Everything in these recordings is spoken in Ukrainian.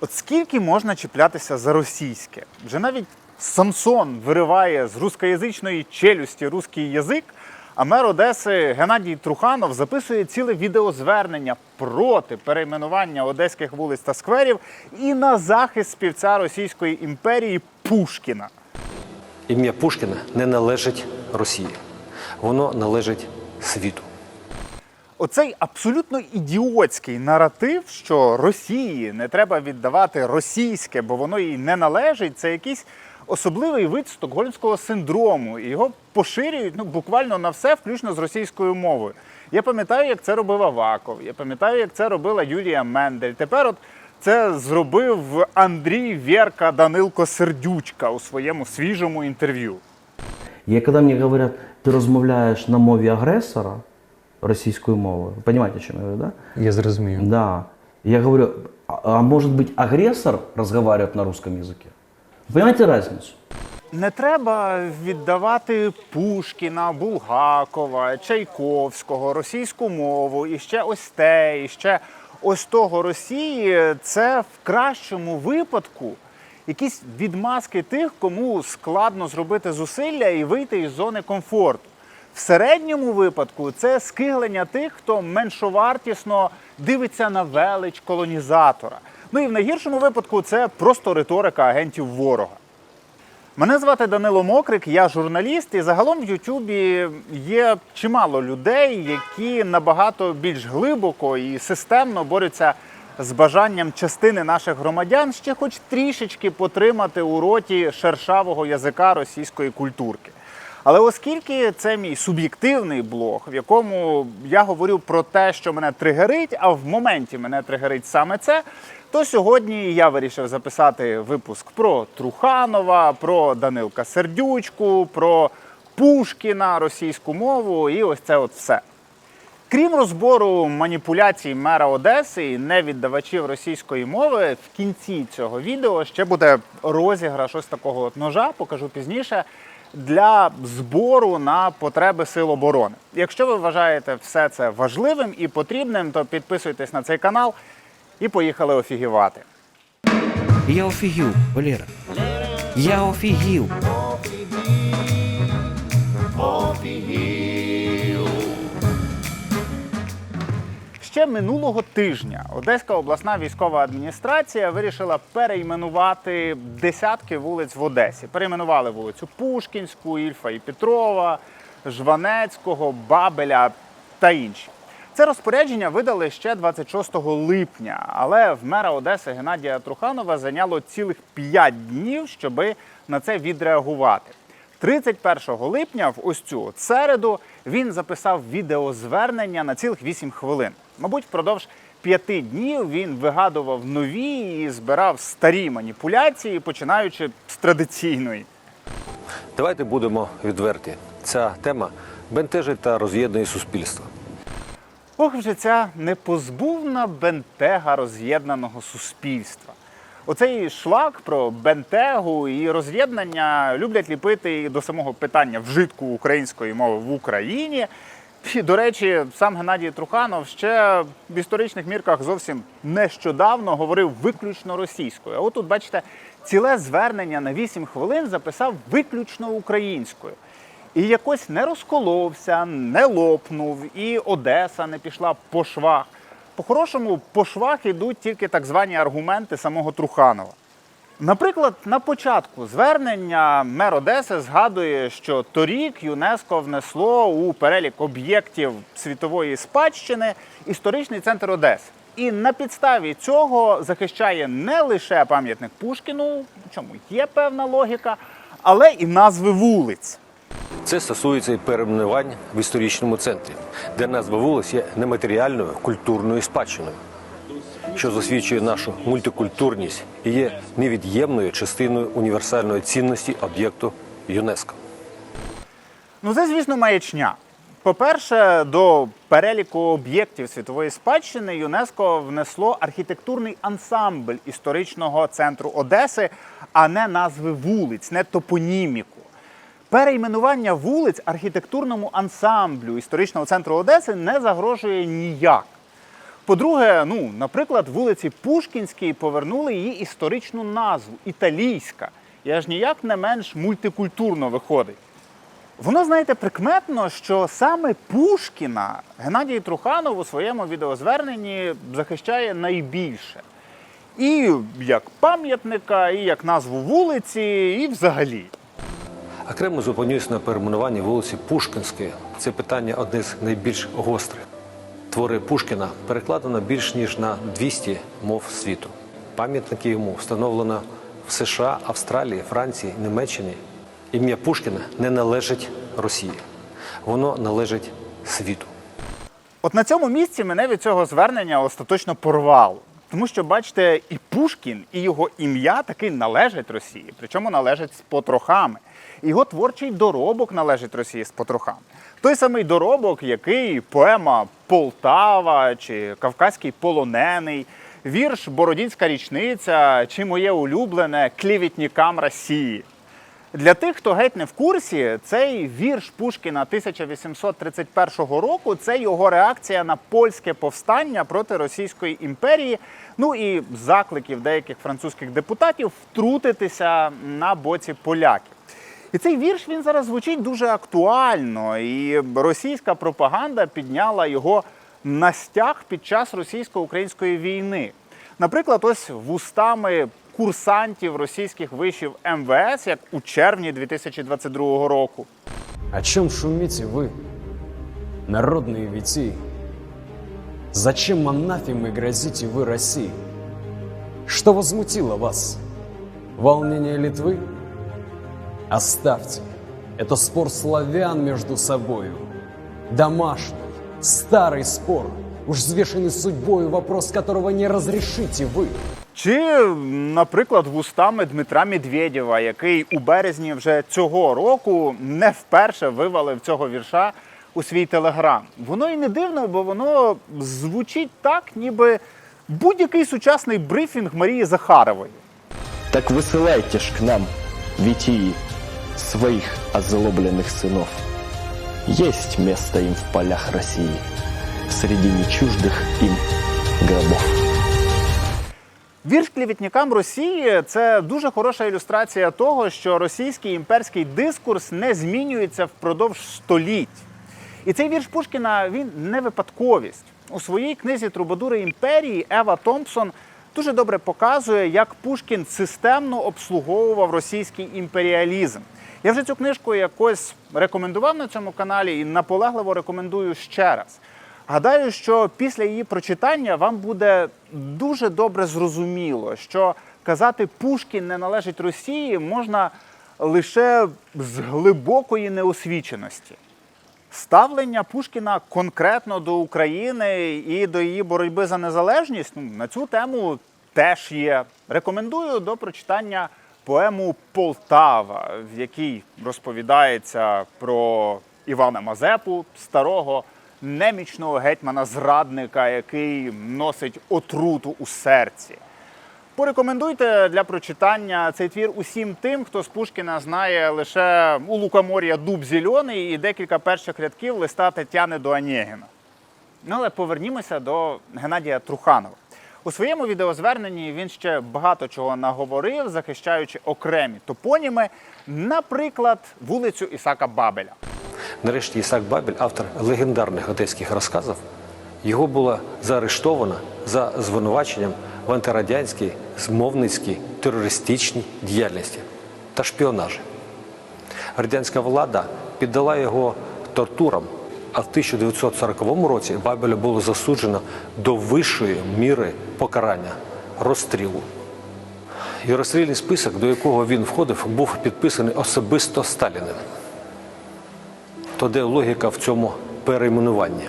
От скільки можна чіплятися за російське? Вже навіть Самсон вириває з рускоязичної челюсті руський язик, а мер Одеси Геннадій Труханов записує ціле відеозвернення проти перейменування одеських вулиць та скверів і на захист співця Російської імперії Пушкіна. Ім'я Пушкіна не належить Росії. Воно належить світу. Оцей абсолютно ідіотський наратив, що Росії не треба віддавати російське, бо воно їй не належить, це якийсь особливий вид стокгольмського синдрому. І його поширюють ну, буквально на все, включно з російською мовою. Я пам'ятаю, як це робив Аваков, я пам'ятаю, як це робила Юлія Мендель. Тепер от це зробив Андрій Вєрка Данилко Сердючка у своєму свіжому інтерв'ю. І коли мені говорять, ти розмовляєш на мові агресора російською мовою, ви розумієте, що я говорю, да? Я зрозумів. Да. Я говорю, а, а может быть агрессор разговаривает на русском языке? Вы понимаете разницу? Не треба віддавати Пушкіна, Булгакова, Чайковського, російську мову, і ще ось те, і ще ось того Росії. Це в кращому випадку якісь відмазки тих, кому складно зробити зусилля і вийти із зони комфорту. В середньому випадку це скиглення тих, хто меншовартісно дивиться на велич колонізатора. Ну і в найгіршому випадку це просто риторика агентів ворога. Мене звати Данило Мокрик, я журналіст, і загалом в Ютубі є чимало людей, які набагато більш глибоко і системно борються з бажанням частини наших громадян ще хоч трішечки потримати у роті шершавого язика російської культурки. Але оскільки це мій суб'єктивний блог, в якому я говорю про те, що мене тригерить, а в моменті мене тригерить саме це, то сьогодні я вирішив записати випуск про Труханова, про Данилка Сердючку, про Пушкіна, російську мову і ось це от все. Крім розбору маніпуляцій мера Одеси і невіддавачів російської мови, в кінці цього відео ще буде розіграш ось такого от ножа, покажу пізніше, для збору на потреби сил оборони. Якщо ви вважаєте все це важливим і потрібним, то підписуйтесь на цей канал і поїхали офігівати. Я офігів, Валера. Я офігів. Минулого тижня Одеська обласна військова адміністрація вирішила перейменувати десятки вулиць в Одесі. Перейменували вулицю Пушкінську, Ільфа і Петрова, Жванецького, Бабеля та інші. Це розпорядження видали ще 26 липня, але в мера Одеси Геннадія Труханова зайняло цілих 5 днів, щоби на це відреагувати. 31 липня, в ось цю середу, він записав відеозвернення на цілих 8 хвилин. Мабуть, впродовж п'яти днів він вигадував нові і збирав старі маніпуляції, починаючи з традиційної. Давайте будемо відверті. Ця тема бентежить та роз'єднує суспільство. Ох, вже ця непозбувна бентега роз'єднаного суспільства. Оцей шлак про бентегу і роз'єднання люблять ліпити і до самого питання вжитку української мови в Україні. І, до речі, сам Геннадій Труханов ще в історичних мірках зовсім нещодавно говорив виключно російською. А отут, бачите, ціле звернення на 8 хвилин записав виключно українською. І якось не розколовся, не лопнув, і Одеса не пішла по швах. По-хорошому, по швах ідуть тільки так звані аргументи самого Труханова. Наприклад, на початку звернення мер Одеси згадує, що торік ЮНЕСКО внесло у перелік об'єктів світової спадщини історичний центр Одеси. І на підставі цього захищає не лише пам'ятник Пушкіну, в чому є певна логіка, але і назви вулиць. Це стосується і перейменувань в історичному центрі, де назва вулиць є нематеріальною культурною спадщиною, що засвідчує нашу мультикультурність і є невід'ємною частиною універсальної цінності об'єкту ЮНЕСКО. Ну, це, звісно, маячня. По-перше, до переліку об'єктів світової спадщини ЮНЕСКО внесло архітектурний ансамбль історичного центру Одеси, а не назви вулиць, не топоніміку. Перейменування вулиць архітектурному ансамблю історичного центру Одеси не загрожує ніяк. По-друге, ну, наприклад, вулиці Пушкінській повернули її історичну назву Італійська. І аж ніяк не менш мультикультурно виходить. Воно, знаєте, прикметно, що саме Пушкіна Геннадій Труханов у своєму відеозверненні захищає найбільше. І як пам'ятника, і як назву вулиці, і взагалі. Окремо зупинюсь на перейменуванні вулиці Пушкінської. Це питання одне з найбільш гострих. Твори Пушкіна перекладено більш ніж на 200 мов світу. Пам'ятники йому встановлено в США, Австралії, Франції, Німеччині. Ім'я Пушкіна не належить Росії, воно належить світу. От на цьому місці мене від цього звернення остаточно порвало. Тому що, бачите, і Пушкін, і його ім'я таки належать Росії, причому належать з потрохами. Його творчий доробок належить Росії з потрохами. Той самий доробок, який поема Полтава чи Кавказький полонений, вірш Бородінська річниця чи моє улюблене Клівітнікам Росії. Для тих, хто геть не в курсі, цей вірш Пушкіна 1831 року це його реакція на польське повстання проти Російської імперії. Ну і закликів деяких французьких депутатів втрутитися на боці поляків. І цей вірш він зараз звучить дуже актуально, і російська пропаганда підняла його на стяг під час російсько-української війни. Наприклад, ось вустами курсантів російських вишів МВС, як у червні 2022 року. О чем шумите вы, народные витии? Зачем анафемой грозите вы России? Что возмутило вас? Волнение Литвы? Оставьте. Это спор славян между собою. Домашний, старый спор, уж взвешенный судьбою, вопрос которого не разрешите вы. Чи, наприклад, вустами Дмитра Медведєва, який у березні вже цього року не вперше вивалив цього вірша у свій телеграм. Воно і не дивно, бо воно звучить так, ніби будь-який сучасний брифінг Марії Захарової. Так высылайте ж к нам, Витии, своих озлобленных сынов. Есть место им в полях России, среди нечуждых им гробов. Вірш клівітникам Росії це дуже хороша ілюстрація того, що російський імперський дискурс не змінюється впродовж століть. І цей вірш Пушкіна він не випадковість. У своїй книзі Трубадури імперії Ева Томпсон дуже добре показує, як Пушкін системно обслуговував російський імперіалізм. Я вже цю книжку якось рекомендував на цьому каналі і наполегливо рекомендую ще раз. Гадаю, що після її прочитання вам буде дуже добре зрозуміло, що казати Пушкін не належить Росії можна лише з глибокої неосвіченості. Ставлення Пушкіна конкретно до України і до її боротьби за незалежність ну, на цю тему теж є. Рекомендую до прочитання поему Полтава, в якій розповідається про Івана Мазепу, старого немічного гетьмана-зрадника, який носить отруту у серці. Порекомендуйте для прочитання цей твір усім тим, хто з Пушкіна знає лише у Лукомор'я Дуб зелений і декілька перших рядків листа Тетяни до Онєгіна. Ну, але повернімося до Геннадія Труханова. У своєму відеозверненні він ще багато чого наговорив, захищаючи окремі топоніми, наприклад, вулицю Ісака Бабеля. Нарешті Ісак Бабель, автор легендарних одеських розказів, його було заарештовано за звинуваченням в антирадянській, змовницькій, терористичній діяльності та шпіонажі. Радянська влада піддала його тортурам, а в 1940 році Бабеля було засуджено до вищої міри покарання розстрілу. І розстрільний список, до якого він входив, був підписаний особисто Сталіним. То де логіка в цьому перейменуванні?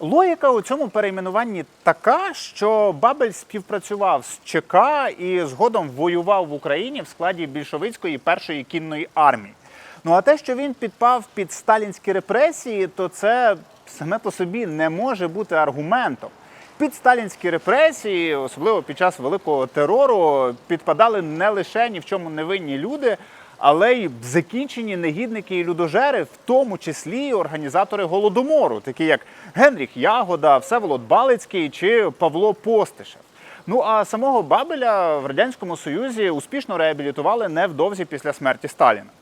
Логіка у цьому перейменуванні така, що Бабель співпрацював з ЧК і згодом воював в Україні в складі більшовицької першої кінної армії. Ну а те, що він підпав під сталінські репресії, то це саме по собі не може бути аргументом. Під сталінські репресії, особливо під час великого терору, підпадали не лише ні в чому невинні люди, але й закінчені негідники і людожери, в тому числі і організатори голодомору, такі як Генріх Ягода, Всеволод Балицький чи Павло Постишев. Ну а самого Бабеля в радянському союзі успішно реабілітували невдовзі після смерті Сталіна.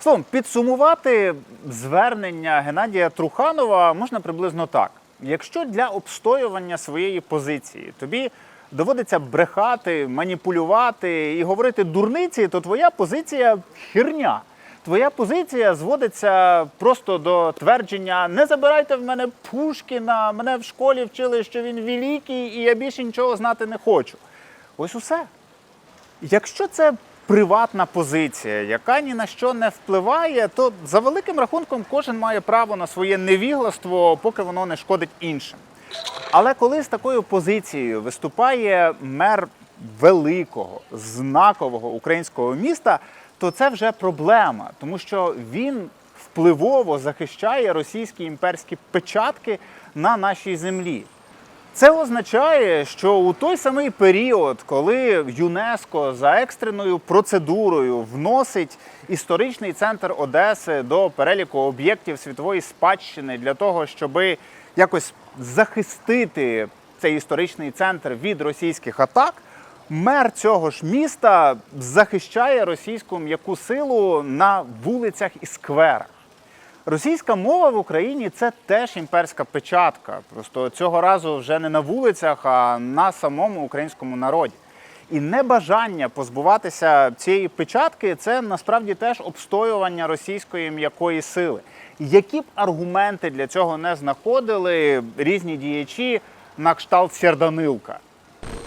Словом, підсумувати звернення Геннадія Труханова можна приблизно так: якщо для обстоювання своєї позиції тобі доводиться брехати, маніпулювати і говорити дурниці, то твоя позиція херня. Твоя позиція зводиться просто до твердження: не забирайте в мене Пушкіна, мене в школі вчили, що він великий, і я більше нічого знати не хочу. Ось усе. Якщо це приватна позиція, яка ні на що не впливає, то за великим рахунком кожен має право на своє невігластво, поки воно не шкодить іншим. Але коли з такою позицією виступає мер великого, знакового українського міста, то це вже проблема, тому що він впливово захищає російські імперські печатки на нашій землі. Це означає, що у той самий період, коли ЮНЕСКО за екстреною процедурою вносить історичний центр Одеси до переліку об'єктів світової спадщини для того, щоб якось захистити цей історичний центр від російських атак, мер цього ж міста захищає російську м'яку силу на вулицях і скверах. Російська мова в Україні це теж імперська печатка. Просто цього разу вже не на вулицях, а на самому українському народі. І небажання позбуватися цієї печатки це насправді теж обстоювання російської м'якої сили. Які б аргументи для цього не знаходили різні діячі на кшталт Серданилка?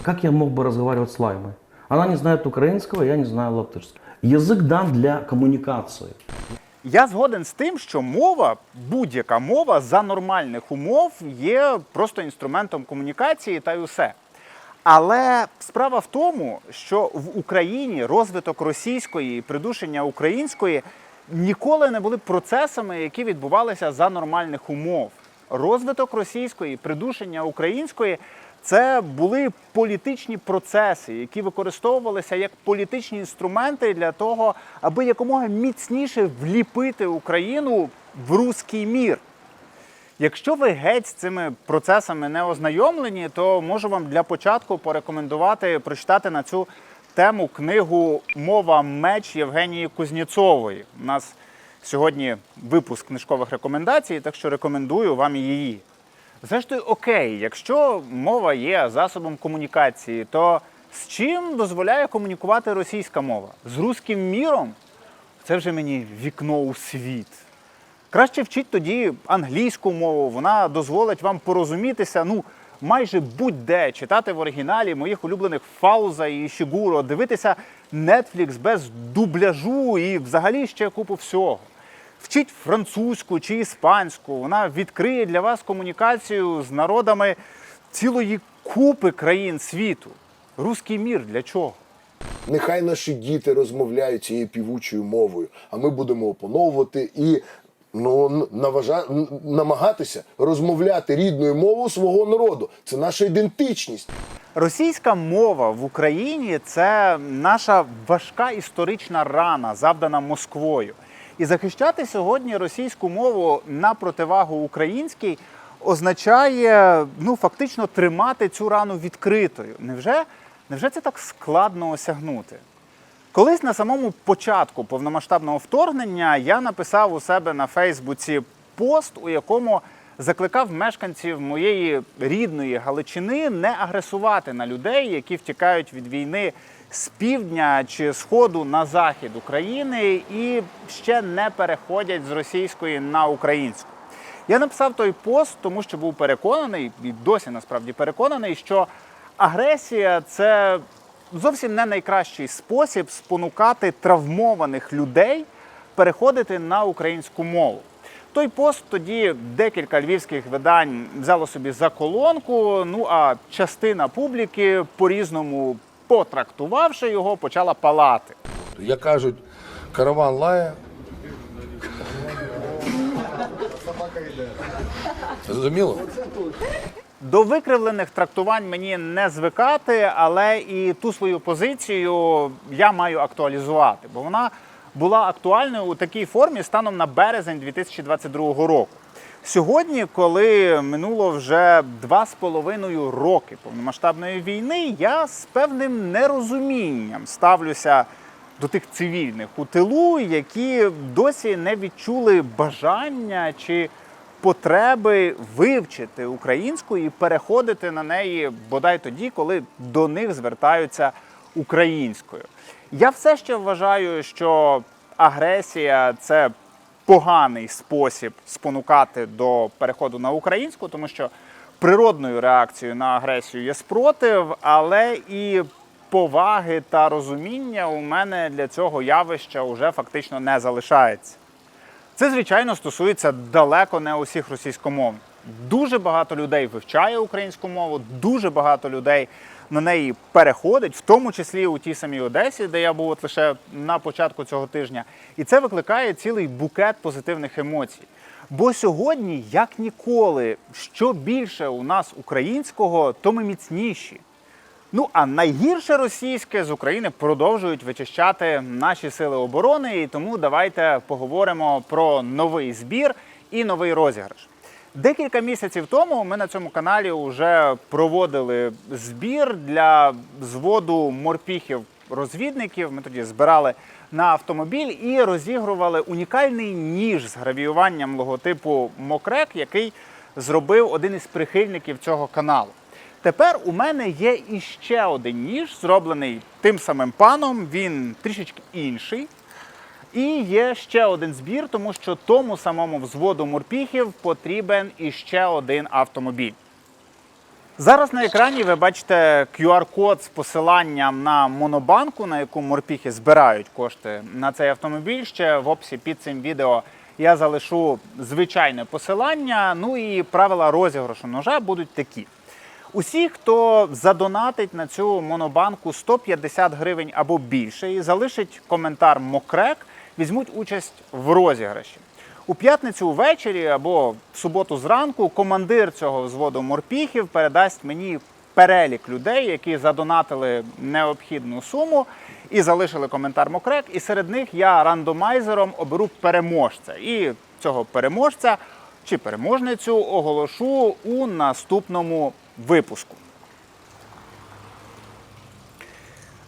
Как я мог бы разговаривать с Лаймой? Она не знает украинского, я не знаю латышского. Язык дан для коммуникации. Я згоден з тим, що мова, будь-яка мова за нормальних умов є просто інструментом комунікації та й усе. Але справа в тому, що в Україні розвиток російської і придушення української ніколи не були процесами, які відбувалися за нормальних умов. Розвиток російської, придушення української це були політичні процеси, які використовувалися як політичні інструменти для того, аби якомога міцніше вліпити Україну в руський мір. Якщо ви геть з цими процесами не ознайомлені, то можу вам для початку порекомендувати прочитати на цю тему книгу Мова меч Євгенії Кузнєцової. У нас сьогодні випуск книжкових рекомендацій, так що рекомендую вам її. Зрештою, окей, якщо мова є засобом комунікації, то з чим дозволяє комунікувати російська мова? З руським міром? Це вже мені вікно у світ. Краще вчіть тоді англійську мову, вона дозволить вам порозумітися, ну, майже будь-де читати в оригіналі моїх улюблених Фауза і Шігуро, дивитися Netflix без дубляжу і взагалі ще купу всього. Вчіть французьку чи іспанську, вона відкриє для вас комунікацію з народами цілої купи країн світу. Руський мір для чого? Нехай наші діти розмовляють цією півучою мовою, а ми будемо опановувати і ну, наважа... намагатися розмовляти рідною мовою свого народу. Це наша ідентичність. Російська мова в Україні це наша важка історична рана, завдана Москвою. І захищати сьогодні російську мову на противагу українській означає ну, фактично тримати цю рану відкритою. Невже, невже це так складно осягнути? Колись на самому початку повномасштабного вторгнення я написав у себе на Фейсбуці пост, у якому закликав мешканців моєї рідної Галичини не агресувати на людей, які втікають від війни з півдня чи сходу на захід України і ще не переходять з російської на українську. Я написав той пост, тому що був переконаний, і досі насправді переконаний, що агресія це зовсім не найкращий спосіб спонукати травмованих людей переходити на українську мову. Той пост тоді декілька львівських видань взяло собі за колонку. Ну а частина публіки, по-різному потрактувавши його, почала палати. Як кажуть, караван лає. Зрозуміло? До викривлених трактувань мені не звикати, але і ту свою позицію я маю актуалізувати, бо вона була актуальною у такій формі станом на березень 2022 року. Сьогодні, коли минуло вже два з половиною роки повномасштабної війни, я з певним нерозумінням ставлюся до тих цивільних у тилу, які досі не відчули бажання чи потреби вивчити українську і переходити на неї бодай тоді, коли до них звертаються українською. Я все ще вважаю, що агресія це поганий спосіб спонукати до переходу на українську, тому що природною реакцією на агресію є спротив, але і поваги та розуміння у мене для цього явища вже фактично не залишається. Це, звичайно, стосується далеко не усіх російськомовних. Дуже багато людей вивчає українську мову, дуже багато людей на неї переходить, в тому числі у тій самій Одесі, де я був от лише на початку цього тижня. І це викликає цілий букет позитивних емоцій. Бо сьогодні, як ніколи, що більше у нас українського, то ми міцніші. Ну а найгірше російське з України продовжують вичищати наші сили оборони. І тому давайте поговоримо про новий збір і новий розіграш. Декілька місяців тому ми на цьому каналі вже проводили збір для зводу морпіхів-розвідників. Ми тоді збирали на автомобіль і розігрували унікальний ніж з гравіюванням логотипу Мокрек, який зробив один із прихильників цього каналу. Тепер у мене є іще один ніж, зроблений тим самим паном. Він трішечки інший. І є ще один збір, тому що тому самому взводу морпіхів потрібен іще один автомобіль. Зараз на екрані ви бачите QR-код з посиланням на монобанку, на яку морпіхи збирають кошти на цей автомобіль. Ще в описі під цим відео я залишу звичайне посилання. Ну і правила розіграшу ножа будуть такі. Усі, хто задонатить на цю монобанку 150 гривень або більше і залишить коментар Мокрек, візьмуть участь в розіграші. У п'ятницю ввечері або в суботу зранку командир цього взводу морпіхів передасть мені перелік людей, які задонатили необхідну суму і залишили коментар Мокрек. І серед них я рандомайзером оберу переможця. І цього переможця чи переможницю оголошу у наступному випуску.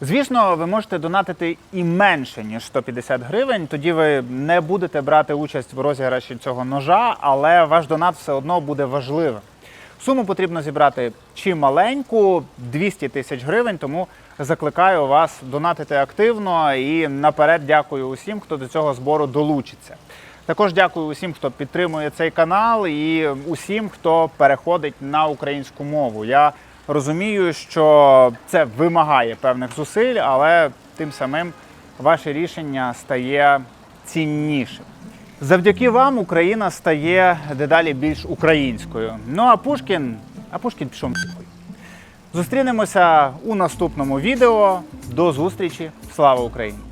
Звісно, ви можете донатити і менше, ніж 150 гривень. Тоді ви не будете брати участь в розіграші цього ножа, але ваш донат все одно буде важливим. Суму потрібно зібрати чи маленьку 200 тисяч гривень, тому закликаю вас донатити активно і наперед дякую усім, хто до цього збору долучиться. Також дякую усім, хто підтримує цей канал, і усім, хто переходить на українську мову. Я розумію, що це вимагає певних зусиль, але тим самим ваше рішення стає ціннішим. Завдяки вам Україна стає дедалі більш українською. Ну а Пушкін, а Пушкін пішов. Зустрінемося у наступному відео. До зустрічі! Слава Україні!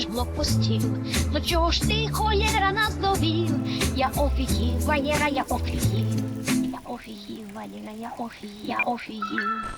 Поміж блокпостів. До чого ж ти, холєра, нас довів? Я офігів, Валєра, я офігів. Я офігів, Валєра, я офігів, я офігів.